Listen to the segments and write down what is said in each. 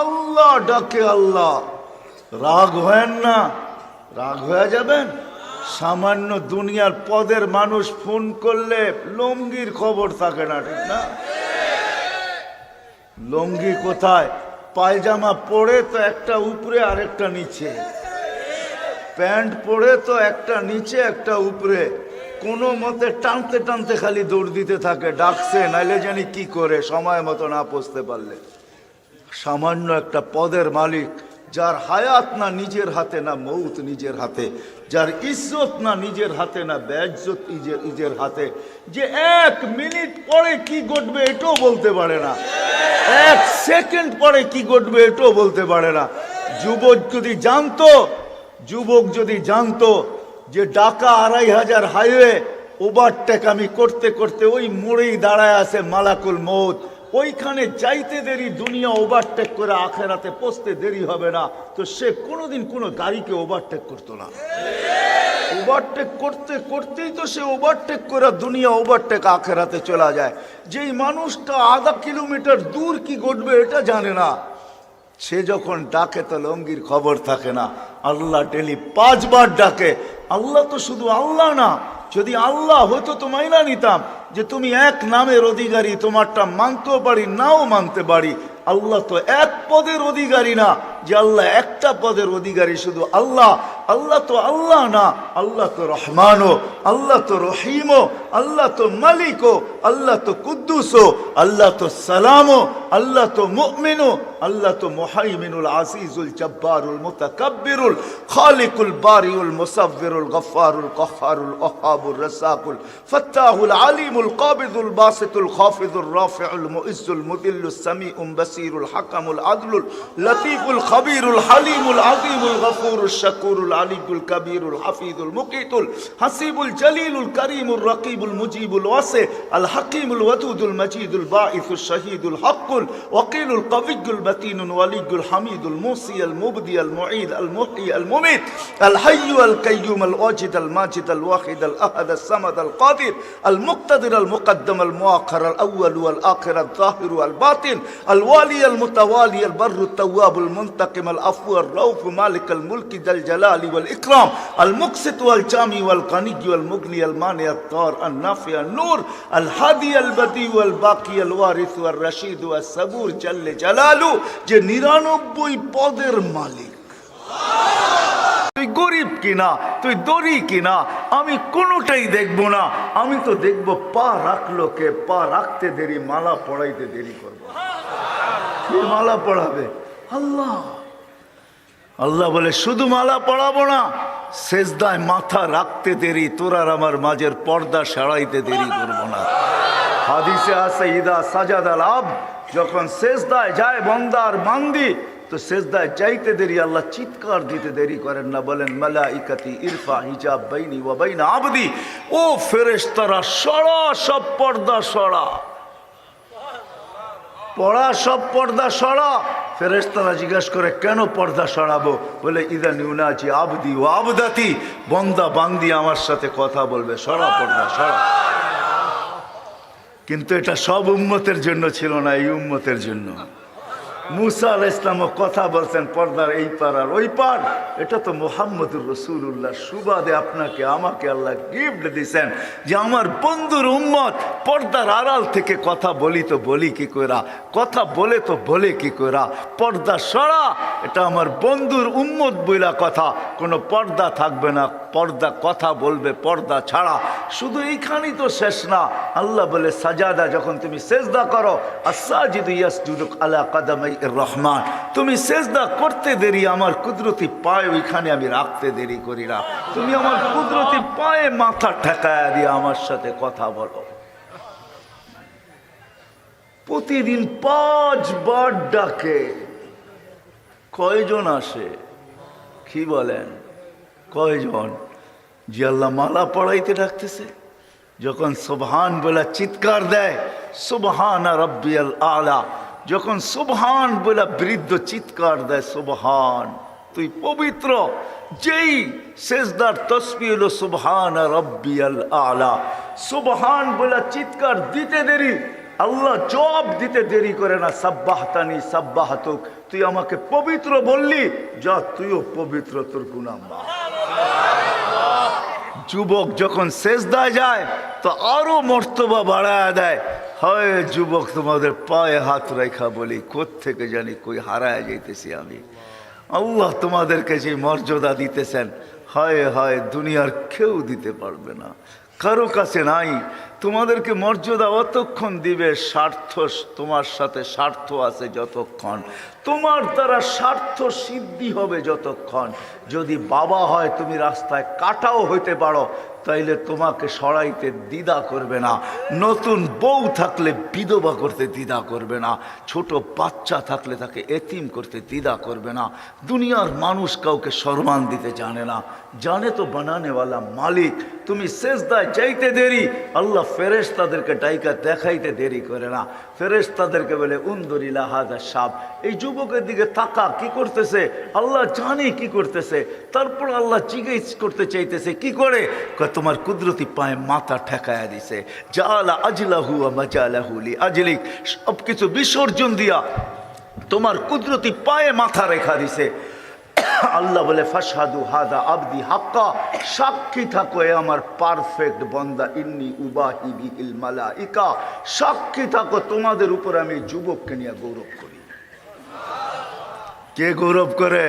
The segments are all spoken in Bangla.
আল্লাহ ডাকে আল্লাহ। রাগ হয়েন না, রাগ হয়ে যাবেন? সামান্য দুনিয়ার পদের মানুষ ফোন করলে লঙ্গির খবর থাকে না, ঠিক না? লঙ্গি কোথায়? পায়জামা পরে তো একটা উপরে আর একটা নিচে। প্যান্ট পরে তো একটা নিচে, একটা উপরে। কোনো মতে টানতে টানতে খালি দৌড় দিতে থাকে, ডাকছে, নাইলে জানি কি করে, সময় মতো না পৌঁছতে পারলে। সামান্য একটা পদের মালিক, যার হায়াত না নিজের হাতে, না মৌত নিজের হাতে, যার ইজ্জত না নিজের হাতে, না বেজ্জত নিজের নিজের হাতে, যে এক মিনিট পরে কি ঘটবে এটাও বলতে পারে না। এক সেকেন্ড পরে কি ঘটবে এটাও বলতে পারে না। যুবক যদি জানতো, যুবক যদি জানতো যে ডাকা আড়াই হাজার হাইওয়ে ওভারটেক আমি করতে করতে ওই মোড়েই দাঁড়ায় আছে মালাকুল মৌত ওইখানে যাইতে দেরি, দুনিয়া ওভারটেক করে আখেরাতে পৌঁছতে দেরি হবে না। তো সে কোনোদিন কোনো গাড়িকে ওভারটেক করতো না। ওভারটেক করতে করতেই তো সে ওভারটেক করে দুনিয়া ওভারটেক আখেরাতে চলা যায়। যেই মানুষটা আধা কিলোমিটার দূর কি ঘটবে এটা জানে না। সে যখন ডাকে তো লঙ্গির খবর থাকে না। আল্লাহ ডেলি পাঁচবার ডাকে। আল্লাহ তো শুধু আল্লাহ না যদি আল্লাহ হতো তো না নিতাম যে তুমি এক নামের অধিকারী, তোমারটা মানতেও পারি, নাও মানতে পারি। আল্লাহ তো এক পদের অধিকারী না, যে আল্লাহ একটা পদের অধিকারী শুধু আল্লাহ। আল্লাহ তো আল্লাহ না আল্লাহ তো রহমানও আল্লাহ তো রহিমও আল্লাহ তো মালিকও আল্লাহ তো কুদ্দুসও আল্লাহ তো সালামও আল্লাহ তো মুমিনও আল্লাহ তো মুহাইমিনুল আসিজুল জব্বারুল মুতাকাব্বিরুল খালিকুল বারিউল মুসাব্বিরুল গফফারুল কহ্হারুল ওহাবুর রাসাকুল ফাত্তাহুল আলিমুল কাবিদুল বাসিতুল খাফিদুর রাফিউল মুইজ্জুল মুদিল্লুস সামিউম বাসিরুল হাকামুল আদলুল লতিফুল খবীরুল হালিমুল আযীমুল গফুরুশ শাকুরুল আলিকুল কবীরুল হাফিজুল মুকিতুল হাসিবুল জলিলুল করিমুল রকিবুল মুজিবুল ওয়াসি আল হাকিমুল ওয়াদুদুল মজিদুল বাঈসুল শহীদুল হকুল ওয়াকিলুল কবিয়ুল متين ولي الحميد الموصي المبدي المعيد المحيي المميت الحي القيوم الواجد الماجد الواحد الأحد الصمد القادر المقتدر المقدم المؤخر الأول والآخر الظاهر والباطن الوالي المتوالي البر التواب المنتقم العفو الرؤوف مالك الملك ذا الجلال নিরানব্বই পদের মালিক। তুই গরিব কিনা, তুই দড়ি কিনা, আমি কোনোটাই দেখব না, আমি তো দেখব পা রাখল কে, পা রাখতে দেরি, মালা পড়াইতে দেরি করব। মালা পড়াবে? আল্লাহ। আল্লাহ বলে, শুধু মালা পড়াবো না শেষদায় মাথা রাখতে দেরি, তোর আর আমার মাঝের পর্দা সারাইতে দেরি করব না। হাদিসে আছে, ইদা সাজাদ আল আব, যখন শেষদায় যায় বন্দার বান্দি তো শেষদায় চাইতে দেরি, আল্লাহ চিৎকার দিতে দেরি করেন না। বলেন মালা ইকাতি ইরফা হিজাব বাইনি ওয়া বাইনা আবদি। ও ফেরেশতারা, সরা সব পর্দা সরা। পড়া সব পর্দা সরা। ফেরেশতারা জিজ্ঞাসা করে, কেন পর্দা সরাবো? বলে, ইদা নিউনাজি আবদি ও আবদাতি, বন্দা বান্দি আমার সাথে কথা বলবে। সরা পর্দা, সরা। কিন্তু এটা সব উম্মতের জন্য ছিল না, এই উম্মতের জন্য। মুসা আল ইসলামও কথা বলছেন পর্দার এই পার আর ওই পার এটা তো মোহাম্মদুর রসুল্লাহ সুবাদে আপনাকে, আমাকে আল্লাহ গিফট দিছেন যে আমার বন্ধুর উম্মত পর্দার আড়াল থেকে কথা বলি তো বলি কি করা কথা বলে তো বলে কি করা পর্দা সরা, এটা আমার বন্ধুর উম্মত বইলা কথা। কোনো পর্দা থাকবে না, পর্দা কথা বলবে, পর্দা ছাড়া। শুধু এইখানেই তো শেষ না, আল্লাহ বলে সাজাদা, যখন তুমি সেজদা করো আসাজিদু ইয়াসজুদুক আলা কাদামাই রহমান, তুমি সেজদা করতে দেরি, আমার কুদরতি পায়ে ওইখানে আমি রাখতে দেরি করি না। তুমি আমার কুদরতি পায়ে মাথা ঠেকায়া দিয়ে আমার সাথে কথা বলো। প্রতিদিন পাঁচবার ডাকে। কয়জন আসে? কি বলেন? কয়জন? যে আল্লাহ মালা পড়াইতে ডাকতেছে। যখন সুবহান বলে চিৎকার দেয়, সুবহান রব্বিয়াল আলা যখন সুবহান বলে বৃদ্ধ চিৎকার দেয়, সুবহান, তুই পবিত্র, যেই শেষদার তসবি হলো সুবহান রব্বিয়াল আলা। সুবহান বলে চিৎকার দিতে দেরি, আল্লাহ জবাব দিতে দেরি করে না, সাব্বাহতানি সাব্বাহাতুক, তুই আমাকে পবিত্র বললি, যা তুইও পবিত্র, তোর গুনাম যুবক যখন শেষদায় যায়, তো আরও মর্তবা বাড়ায় দেয় হয় যুবক, তোমাদের পায়ে হাত রেখা বলি থেকে জানি কই হারায় যাইতেছি আমি। আল্লাহ তোমাদেরকে যে মর্যাদা দিতেছেন, হয় হয় দুনিয়ার কেউ দিতে পারবে না। কারও কাছে নাই। তোমাদেরকে মর্যাদা অতক্ষণ দিবে, স্বার্থ তোমার সাথে স্বার্থ আছে যতক্ষণ। তোমার দ্বারা স্বার্থ সিদ্ধি হবে যতক্ষণ। যদি বাবা হয়, তুমি রাস্তায় কাটাও হইতে পারো। তাইলে তোমাকে সরাইতে দ্বিধা করবে না। নতুন বউ থাকলে বিধবা করতে দ্বিধা করবে না। ছোট বাচ্চা থাকলে তাকে এতিম করতে দ্বিধা করবে না। দুনিয়ার মানুষ কাউকে সম্মান দিতে জানে না। জানে তো বানানেওয়ালা মালিক। তুমি শেষদায় চাইতে দেরি। আল্লাহ ফেরেশ তাদেরকে ডাইকা দেখাইতে দেরি করে না। ফেরেশ তাদেরকে বলে উন্দরিলা হাজা সাপ এই যুবকের দিকে তাকা, কি করতেছে? আল্লাহ জানে কি করতেছে। তারপর আল্লাহ জিজ্ঞেস করতে চাইতেছে, কি করে? তোমার কুদরতি পায়ে মাথা ঠেকায়া দিছে। জালা আজলাহু মাজালাহুলি আজলিক। সব কিছু বিসর্জন দিয়া তোমার কুদরতি পায়ে মাথা রেখা দিছে। আল্লাহ বলে ফাসাদু হাদা আবদি হাক্কা। সাক্ষী থাকো, এ আমার পারফেক্ট বন্দা, ইন্নি উবাহি বিহিল মালাইকা। সাক্ষী থাকো, তোমাদের উপর আমি যুবককে নিয়ে গৌরব করি। কে গৌরব করে?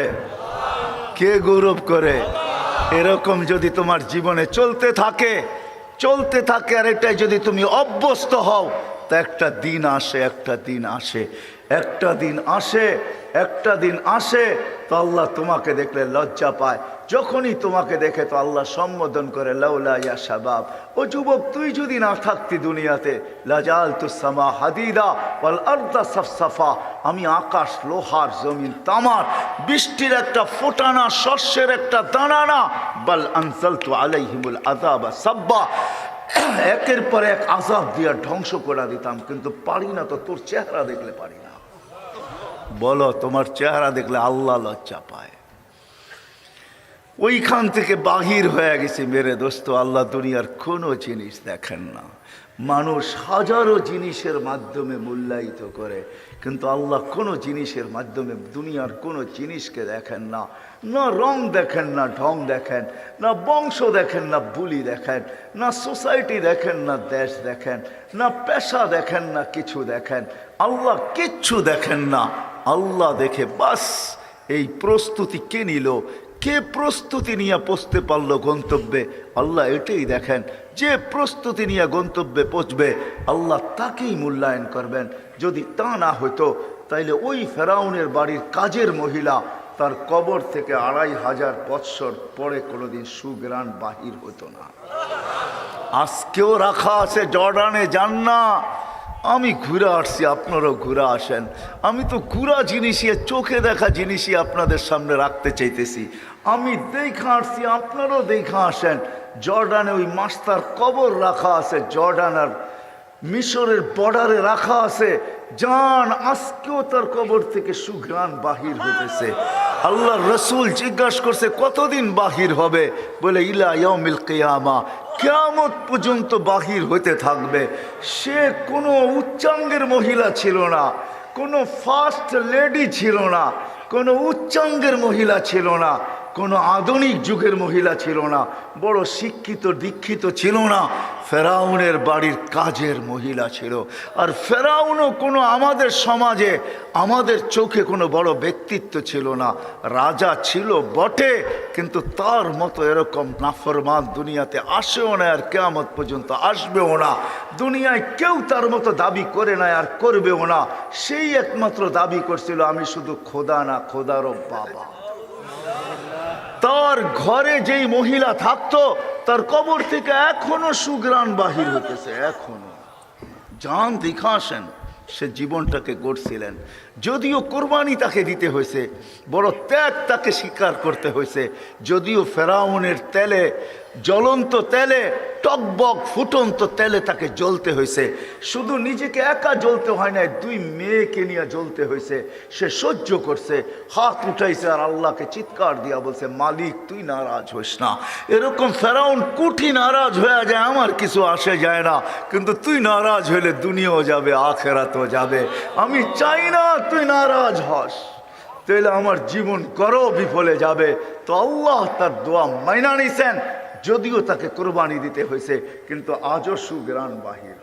কে গৌরব করে? এরকম যদি তোমার জীবনে চলতে থাকে চলতে থাকে আর এটাই যদি তুমি অভ্যস্ত হও, তা একটা দিন আসে, একটা দিন আসে, একটা দিন আসে, একটা দিন আসে, তো আল্লাহ তোমাকে দেখলে লজ্জা পায়। যখনই তোমাকে দেখে তো আল্লাহ সম্বোধন করে, লাউলা ইয়া শাবাব, ও যুবক, তুই যদি না থাকতি দুনিয়াতে লাজাল তুসামা হাদিদা ওয়াল আর্দা সাফসাফা, আমি আকাশ, লোহার জমিন, তামার, বৃষ্টির একটা ফোটানা, শস্যের একটা দানা না বল আনসাল তু আলাইহিমুল আজাবা সাব্বা, একের পর এক আজাব দিয়া ধ্বংস করে দিতাম, কিন্তু পারি না তো তোর চেহারা দেখলে পারি না। বলো, তোমার চেহারা দেখলে আল্লাহ লজ্জা পায়। ওইখান থেকে বাহির হয়ে গেছে, মেরে দোস্ত, আল্লাহ দুনিয়ার কোনো জিনিস দেখেন না। মানুষ হাজারো জিনিসের মাধ্যমে মূল্যায়িত করে, কিন্তু আল্লাহ কোনো জিনিসের মাধ্যমে দুনিয়ার কোনো জিনিসকে দেখেন না। না রং দেখেন, না ঢং দেখেন, না বংশ দেখেন, না বুলি দেখেন, না সোসাইটি দেখেন, না দেশ দেখেন, না পেশা দেখেন, না কিছু দেখেন। আল্লাহ কিচ্ছু দেখেন না। আল্লাহ দেখে বাস, এই প্রস্তুতি কে নিল? কে প্রস্তুতি নিয়ে পৌঁছতে পারল গন্তব্যে? আল্লাহ এটাই দেখেন। যে প্রস্তুতি নিয়ে গন্তব্যে পৌঁছবে, আল্লাহ তাকেই মূল্যায়ন করবেন। যদি তা না হতো তাইলে ওই ফেরাউনের বাড়ির কাজের মহিলা তার কবর থেকে আড়াই হাজার বৎসর পরে কোনোদিন সুগ্রাণ বাহির হতো না। আজকেও রাখা আছে জর্ডানে যান না আমি ঘুরে আসছি, আপনারাও ঘুরে আসেন। আমি তো ঘুরা জিনিসই চোখে দেখা জিনিসই আপনাদের সামনে রাখতে চাইতেছি। আমি দেখা আসছি, আপনারাও দেখা আসেন। জর্ডানে ওই মাস্টার কবর রাখা আছে, জর্ডান আর মিশরের বর্ডারে রাখা আছে। জান, আজকেও তার কবর থেকে সুঘ্রাণ বাহির হইতেছে। আল্লাহ রসুল জিজ্ঞাসা করছে, কতদিন বাহির হবে? বলে, ইলা ইয়াউমিল কিয়ামা, কেয়ামত পর্যন্ত বাহির হইতে থাকবে। সে কোনো উচ্চাঙ্গের মহিলা ছিল না, কোনো ফার্স্ট লেডি ছিল না, কোনো উচ্চাঙ্গের মহিলা ছিল না। কোনো আধুনিক যুগের মহিলা ছিল না, বড় শিক্ষিত, দীক্ষিত ছিল না, ফেরাউনের বাড়ির কাজের মহিলা ছিল। আর ফেরাউনও কোনো আমাদের সমাজে, আমাদের চোখে কোনো বড় ব্যক্তিত্ব ছিল না। রাজা ছিল বটে, কিন্তু তার মতো এরকম নাফরমান দুনিয়াতে আসেও না, আর কেয়ামত পর্যন্ত আসবেও না। দুনিয়ায় কেউ তার মতো দাবি করে না, আর করবেও না। সেই একমাত্র দাবি করছিল, আমি শুধু খোদা না খোদারও বাবা। তার ঘরে যেই মহিলা থাকতো, তার কবর থেকে এখনও সুগ্রাণ বাহির হইতেছে, এখনও। যান দিখাসেন সে জীবনটাকে গড়ছিলেন। যদিও কোরবানি তাকে দিতে হয়েছে, বড় ত্যাগ তাকে স্বীকার করতে হয়েছে। যদিও ফেরাউনের তেলে, জ্বলন্ত তেলে, টকবক ফুটন্ত তেলে তাকে জ্বলতে হয়েছে। শুধু নিজেকে একা জ্বলতে হয় না দুই মেয়েকে নিয়ে জ্বলতে হয়েছে। সে সহ্য করছে, হাত উঠাইছে আর আল্লাহকে চিৎকার দিয়া বলছে, মালিক, তুই নারাজ হইস না। এরকম ফেরাউন কুঠি নারাজ হয়ে যায়, আমার কিছু আসে যায় না। কিন্তু তুই নারাজ হইলে দুনিয়াও যাবে, আখেরাতও যাবে। আমি চাই না তুই নারাজ হস। তাহলে আমার জীবন করো, বিফলে যাবে। তো আল্লাহ তার দোয়া মাইনা নিছেন, যদিও তাকে কোরবানি দিতে হয়েছে, কিন্তু আজও সুগ্রাণ বাহির।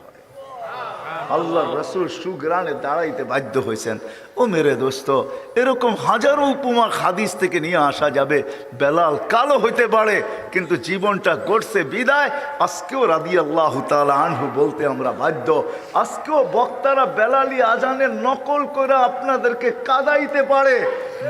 আল্লাহ রসুল সুগ্রাণে দাঁড়াইতে বাধ্য হয়েছেন। ও মেরে দোস্ত, এরকম হাজারো উপমা হাদিস থেকে নিয়ে আসা যাবে, বেলাল কালো হইতে পারে, কিন্তু জীবনটা গড়ছে বিদায়। আজকেও রাদি আল্লাহ আনহু বলতে আমরা বাধ্য। আজকেও বক্তারা বেলালি আজানের নকল করে আপনাদেরকে কাদাইতে পারে।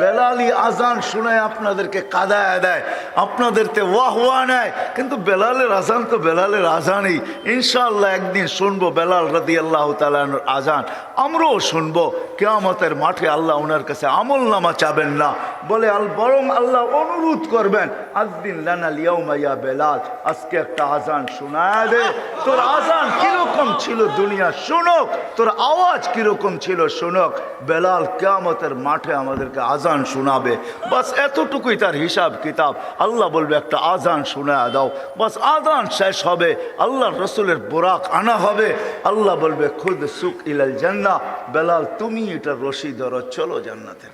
বেলালি আজান শুনে আপনাদেরকে কাদায় দেয়। আপনাদেরতে ওয়াহ ওয়া নেয়। কিন্তু বেলালের আজান তো বেলালের আজানই। ইনশাআল্লাহ একদিন শুনব বেলাল রাদি আল্লাহ তালানোর আজান। আমরাও শুনব। কেয়ামতের মাঠে আল্লাহ ওনার কাছে আমল নামা চাবেন না। বলে, আল, বরং আল্লাহ অনুরোধ করবেন, আজদিন লানা লিয়াউমাইয়া বেলাল, আজকে একটা আজান শোনায় দে। তোর আজান কীরকম ছিল দুনিয়া? শুনক তোর আওয়াজ কীরকম ছিল? শুনক বেলাল কেয়ামতের মাঠে আমাদেরকে আজান শোনাবে। বাস এতটুকুই তার হিসাব কিতাব। আল্লাহ বলবে, একটা আজান শোনা দাও। বাস আজান শেষ হবে আল্লাহ রসুলের বোরাক আনা হবে। আল্লাহ বলবে, খুদ সুখ ইলাল জান্না বেলাল, তুমি এটা রশি ধরো, চলো জান্নাতে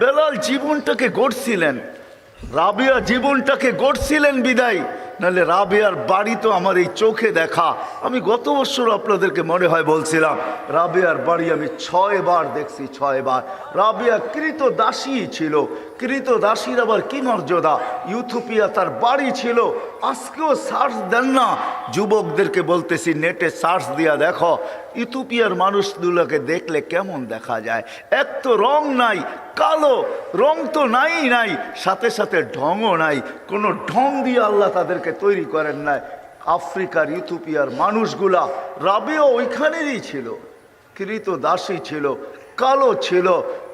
বেলাল জীবনটাকে গড়ছিলেন। রাবিয়া জীবনটাকে গড়ছিলেন বিদায়। নাহলে রাবিয়ার বাড়ি তো আমার এই চোখে দেখা। আমি গত বছর আপনাদেরকে মনে হয় বলছিলাম, রাবিয়ার বাড়ি আমি ছয় বার দেখছি ছয় বার রাবিয়া কৃত দাসী ছিল কৃত দাসীর আবার কি মর্যাদা? ইউথোপিয়া তার বাড়ি ছিল। আজকেও সার্চ দেন না। যুবকদেরকে বলতেছি, নেটে সার্চ দিয়া দেখো। ইথোপিয়ার মানুষগুলোকে দেখলে কেমন দেখা যায়? এক তো রং নাই, কালো। রং তো নাই নাই, সাথে সাথে ঢংও নাই। কোনো ঢং দিয়ে আল্লাহ তাদেরকে তৈরি করেন নাই। আফ্রিকার ইথোপিয়ার মানুষগুলা রাবেও ওইখানেরই ছিল। কৃত দাসী ছিল, কালো ছিল।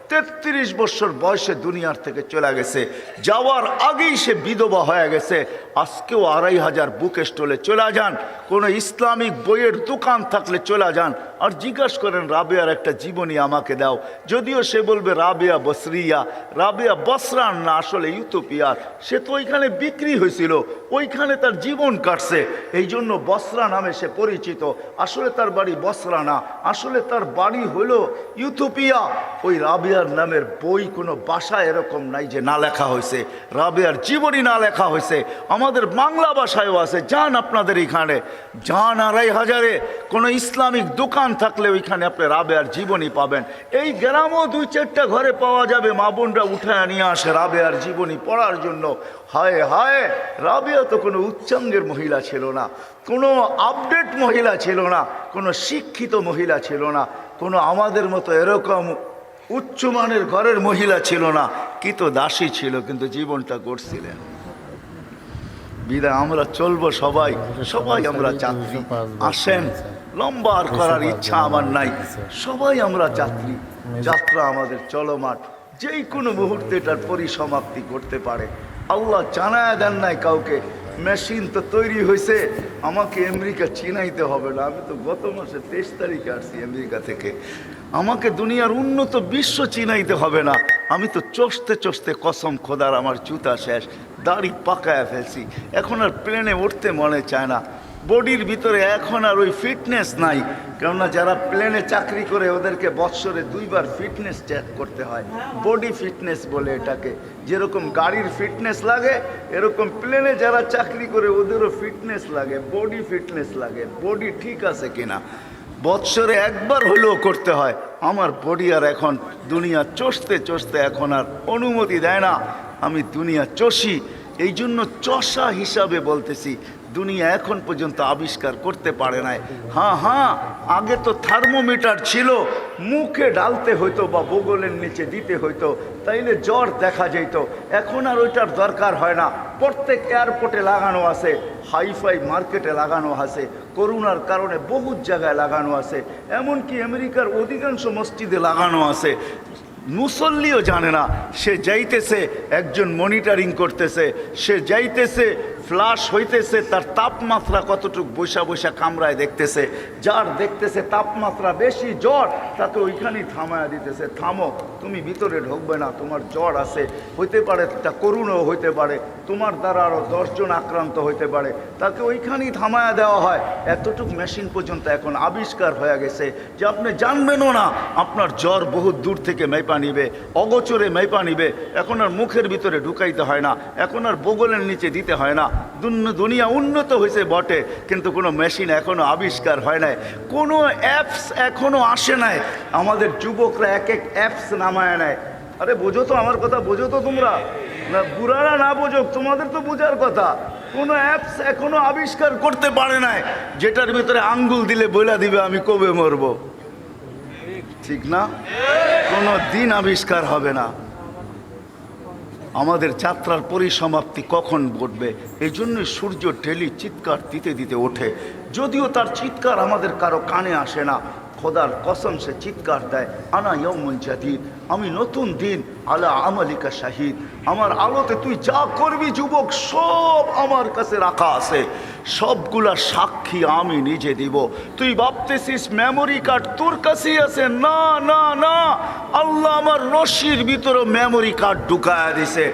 তেত্রিশ বছর বয়সে দুনিয়ার থেকে চলে গেছে। যাওয়ার আগেই সে বিধবা হয়ে গেছে। আজকেও আড়াই হাজার বুক স্টলে চলে যান। কোনো ইসলামিক বইয়ের দোকান থাকলে চলে যান। আর জিজ্ঞাসা করেন, রাবেয়ার একটা জীবনী আমাকে দাও। যদিও সে বলবে, রাবেয়া বসরিয়া, রাবেয়া বসরান না, আসলে ইউথোপিয়ার সে তো ওইখানে বিক্রি হয়েছিল। ওইখানে তার জীবন কাটছে। এই জন্য বসরা নামে সে পরিচিত। আসলে তার বাড়ি বসরা না। আসলে তার বাড়ি হলো ইউথোপিয়া ওই রাবিয়ার নামের বই কোনো বাসা এরকম নাই যে না লেখা হয়েছে। রাবিয়ার জীবনী না লেখা হয়েছে। আমাদের বাংলা ভাষায়ও আছে। যান আপনাদের এখানে। যান আড়াই হাজারে। কোনো ইসলামিক দোকান থাকলে ওইখানে আপনি রাবেয়ার জীবনী পাবেন। এই গ্রামও দুই চারটা ঘরে পাওয়া যাবে। মা বোনরা উঠে নিয়ে আসে রাবেয়ার জীবনী পড়ার জন্য। হায় হায়! রাবেয়া তো কোনো উচ্চাঙ্গের মহিলা ছিল না। কোনো আপডেট মহিলা ছিল না। কোনো শিক্ষিত মহিলা ছিল না। কোনো আমাদের মতো এরকম উচ্চমানের ঘরের মহিলা ছিল না, কি তো দাসী ছিল, কিন্তু জীবনটা করছিলেন বিদায়, আমরা চলবো সবাই সবাই আমরা যাত্রী। আসেন, লম্বা আর করার ইচ্ছা আমার নাই, সবাই আমরা যাত্রী। যাত্রা আমাদের চলমান যেই কোনো মুহূর্তে এটার পরিসমাপ্তি করতে পারে। আল্লাহ জানায় দেন নাই কাউকে, মেশিন তো তৈরি হয়েছে আমাকে আমেরিকা চিনাইতে হবে না। আমি তো গত মাসে তেইশ তারিখে আসছি আমেরিকা থেকে। আমাকে দুনিয়ার উন্নত বিশ্ব চিনাইতে হবে না। আমি তো চষতে চষতে কসম খোদার আমার জুতা শেষ, দাড়ি পাকায় ফেলছি। এখন আর প্লেনে উঠতে মনে চায় না। বডির ভিতরে এখন আর ওই ফিটনেস নাই। কেননা যারা প্লেনে চাকরি করে, ওদেরকে বৎসরে দুইবার ফিটনেস চেক করতে হয়। বডি ফিটনেস বলে এটাকে। যেরকম গাড়ির ফিটনেস লাগে, এরকম প্লেনে যারা চাকরি করে, ওদেরও ফিটনেস লাগে, বডি ফিটনেস লাগে। বডি ঠিক আছে কিনা? বৎসরে একবার হলেও করতে হয়। আমার বডি আর এখন দুনিয়া চষতে চষতে এখন আর অনুমতি দেয় না। আমি দুনিয়া চষি এই জন্য চষা হিসাবে বলতেছি, দুনিয়া এখন পর্যন্ত আবিষ্কার করতে পারে নাই। হ্যাঁ হ্যাঁ আগে তো থার্মোমিটার ছিল, মুখে ডালতে হইতো বা বগলের নিচে দিতে হইতো, তাইলে জ্বর দেখা যেত। এখন আর ওইটার দরকার হয় না। প্রত্যেক এয়ারপোর্টে লাগানো আছে, হাইফাই মার্কেটে লাগানো আছে, করোনার কারণে বহু জায়গায় লাগানো আছে, এমনকি আমেরিকার অধিকাংশ মসজিদে লাগানো আছে। মুসল্লিও জানে না। সে যাইতেছে একজন মনিটরিং করতেছে। সে যাইতেছে ফ্লাশ হইতেছে, তার তাপমাত্রা কতটুকু বৈশা বৈশা কামরায় দেখতেছে, যার দেখতেছে তাপমাত্রা বেশি জ্বর, তাকে ওইখানেই থামায়া দিতেছে, থামো, তুমি ভিতরে ঢুকবে না, তোমার জ্বর আছে। হইতে পারে তা করুণও হইতে পারে, তোমার দ্বারা আরও দশজন আক্রান্ত হইতে পারে, তাকে ওইখানেই থামায়া দেওয়া হয়। এতটুকু মেশিন পর্যন্ত এখন আবিষ্কার হয়ে গেছে যে আপনি জানবেনও না, আপনার জ্বর বহুত দূর থেকে মেপা নিবে, অগোচরে মেপা নিবে, এখন আর মুখের ভিতরে ঢুকাইতে হয় না, এখন আর বগলের নিচে দিতে হয় না। দুনিয়া উন্নত হয়েছে বটে, কিন্তু কোনো মেশিন এখনও আবিষ্কার হয় নাই। কোনো অ্যাপস এখনও আসে নাই। আমাদের যুবকরা এক এক অ্যাপস নামায় নেয়। আরে বোঝো তো আমার কথা, বোঝো তো তোমরা। না, বুড়ারা না বোঝো তোমাদের তো বোঝার কথা। কোনো অ্যাপস এখনও আবিষ্কার করতে পারে নাই। যেটার ভিতরে আঙ্গুল দিলে বইলা দিবে, আমি কবে মরবো? ঠিক না? কোনো দিন আবিষ্কার হবে না। আমাদের যাত্রার পরিসমাপ্তি কখন ঘটবে? এই জন্যই সূর্য ডেলি চিৎকার দিতে দিতে ওঠে। যদিও তার চিৎকার আমাদের কারও কানে আসে না, খোদার কসম সে চিৎকার দেয়, আনা ইয়মুল জাদিদ, আমি নতুন দিন, আলা আমালিকা শাহিদ, আমার আলোতে তুই যা করবি যুবক, সব আমার কাছে রাখা আছে। সবগুলা সাক্ষী আমি নিজে দিব। তুই ভাবতেছিস মেমোরি কার্ড তোর কাছেই আছে? না না না। আল্লাহ আমার রশির ভিতরে মেমোরি কার্ড ঢুকায় দিছে।